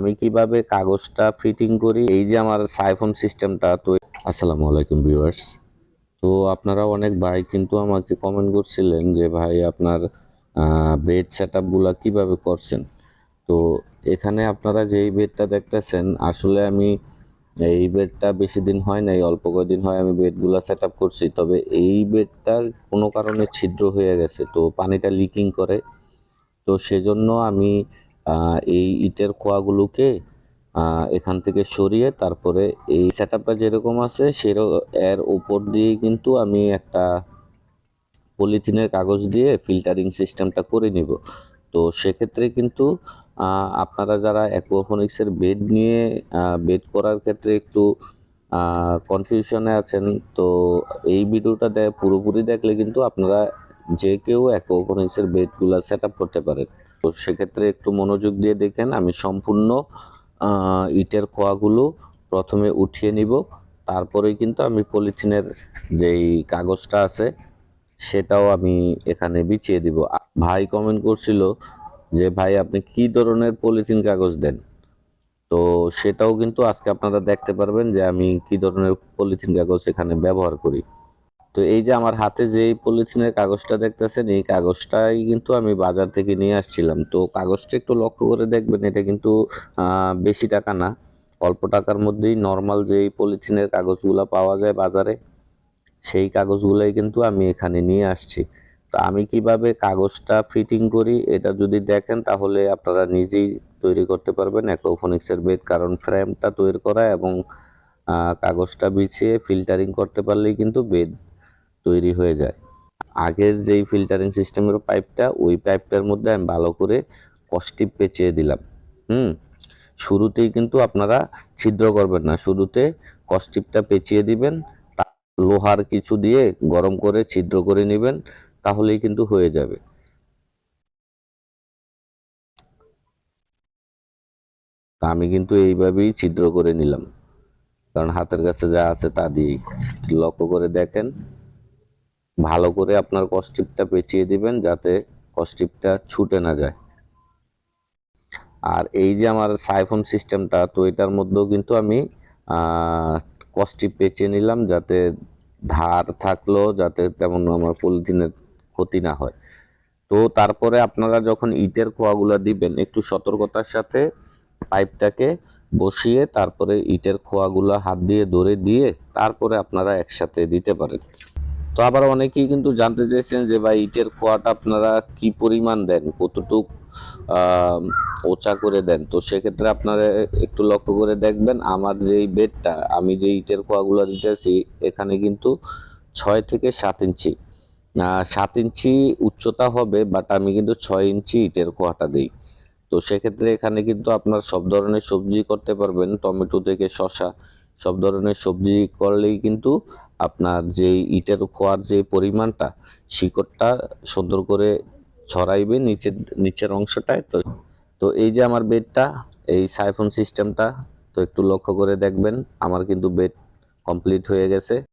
আমি কীভাবে কাগজটা ফিটিং করি? এই যে আমার সাইফোন সিস্টেমটা তো আসসালামু আলাইকুম ভিউয়ার্স তো আপনারা অনেক ভাই কিন্তু আমাকে কমেন্ট করছিলেন যে, ভাই, আপনার বেড সেট আপগুলা কীভাবে করছেন? তো এখানে আপনারা যেই বেডটা দেখতেছেন, আসলে আমি এই বেডটা বেশি দিন হয় নাই, অল্প কয়েকদিন হয় আমি বেডগুলা সেট আপ করছি। তবে এই বেডটা কোনো কারণে ছিদ্র হয়ে গেছে, তো পানিটা লিকিং করে। তো সেজন্য আমি এই ইটের খোয়াগুলোকে আহ, এখান থেকে সরিয়ে তারপরে এই সেট যেরকম আছে সেরকম এর উপর দিয়ে কিন্তু আমি একটা পলিথিনের কাগজ দিয়ে ফিল্টারিং সিস্টেমটা করে নিব। তো সেক্ষেত্রে কিন্তু আপনারা যারা অ্যাকোফোনিক্সের বেড নিয়ে বেড করার ক্ষেত্রে একটু কনফিউশনে আছেন তো এই ভিডিওটা পুরোপুরি দেখলে কিন্তু আপনারা যে কেউ অ্যাকোফোনিক্সের বেডগুলো সেট করতে পারেন। তো সেক্ষেত্রে একটু মনোযোগ দিয়ে দেখেন, আমি সম্পূর্ণ ইটের খোয়াগুলো প্রথমে উঠিয়ে নিব। তারপরেই কিন্তু আমি পলিথিনের যেই কাগজটা আছে, সেটাও আমি এখানে বিছিয়ে দিব। ভাই কমেন্ট করছিল যে, ভাই, আপনি কি ধরনের পলিথিন কাগজ দেন? তো সেটাও কিন্তু আজকে আপনারা দেখতে পারবেন যে, আমি কি ধরনের পলিথিন কাগজ এখানে ব্যবহার করি। তো এই যে আমার হাতে যে পলিথিনের কাগজটা দেখতেছেন, এই কাগজটাই কিন্তু আমি বাজার থেকে নিয়ে আসছিলাম। তো কাগজটা একটু লক্ষ্য করে দেখবেন, এটা কিন্তু বেশি টাকা না। অল্প টাকার মধ্যেই নর্মাল যেই পলিথিনের কাগজগুলো পাওয়া যায় বাজারে, সেই কাগজগুলোই কিন্তু আমি এখানে নিয়ে আসছি। তো আমি কীভাবে কাগজটা ফিটিং করি, এটা যদি দেখেন তাহলে আপনারা নিজেই তৈরি করতে পারবেন। অ্যাকোফোনিক্সের বেড কারণ ফ্রেমটা তৈরি করা এবং কাগজটা বিছিয়ে ফিল্টারিং করতে পারলেই কিন্তু বেড তৈরি হয়ে যায়। আগের যেই ফিল্টারিং সিস্টেমের পাইপটা ওই পাইপটার মধ্যে আমি ভালো করে কষ্টিপ পেঁচিয়ে দিলাম। হুম? শুরুতেই কিন্তু আপনারা ছিদ্র করবেন না। শুরুতে কষ্টিপটা পেঁচিয়ে দিবেন লোহার কিছু দিয়ে গরম করে ছিদ্র করে নেবেন, তাহলেই কিন্তু হয়ে যাবে। তা আমি কিন্তু এইভাবেই ছিদ্র করে নিলাম। কারণ হাতের কাছে যা আছে তা দিয়েই। লক্ষ্য করে দেখেন ভালো করে আপনার কষ্টিপটা পেঁচিয়ে দিবেন যাতে কষ্টিপটা ছুটে না যায়। আর এই যে আমার সাইফোন সিস্টেমটা তো এটার মধ্যেও কিন্তু আমি কষ্টিপ পেঁচিয়ে নিলাম যাতে ধার থাকল যাতে তেমন আমার পলিথিনের ক্ষতি না হয়। তো তারপরে আপনারা যখন ইটের খোয়াগুলো দিবেন, একটু সতর্কতার সাথে পাইপটাকে বসিয়ে তারপরে ইটের খোয়াগুলো হাত দিয়ে ধরে দিয়ে তারপরে আপনারা একসাথে দিতে পারেন। তো আবার অনেকেই কিন্তু জানতে চাইছেন যে ভাই, ইটের খোয়াটা আপনারা কি পরিমাণ দেন? কতটুক ওচা করে দেন? তো সেক্ষেত্রে আপনারা একটু লক্ষ্য করে দেখবেন, আমার যেই বেডটা, আমি যে ইটের খোয়াগুলো দিতেছি, এখানে কিন্তু ছয় থেকে সাত ইঞ্চি। সাত ইঞ্চি উচ্চতা হবে, বাট আমি কিন্তু ছয় ইঞ্চি ইটের খোয়াটা দিই। তো সেক্ষেত্রে এখানে কিন্তু আপনার সব ধরনের সবজি করতে পারবেন। টমেটো থেকে শসা, সব ধরনের সবজি করলেই কিন্তু আপনার যে ইটের খোয়ার যে পরিমাণটা, শিকড়টা সুন্দর করে ছড়াইবে নিচের নিচের অংশটায়। তো তো এই যে আমার বেডটা, এই সাইফোন সিস্টেমটা, তো একটু লক্ষ্য করে দেখবেন, আমার কিন্তু বেড কমপ্লিট হয়ে গেছে।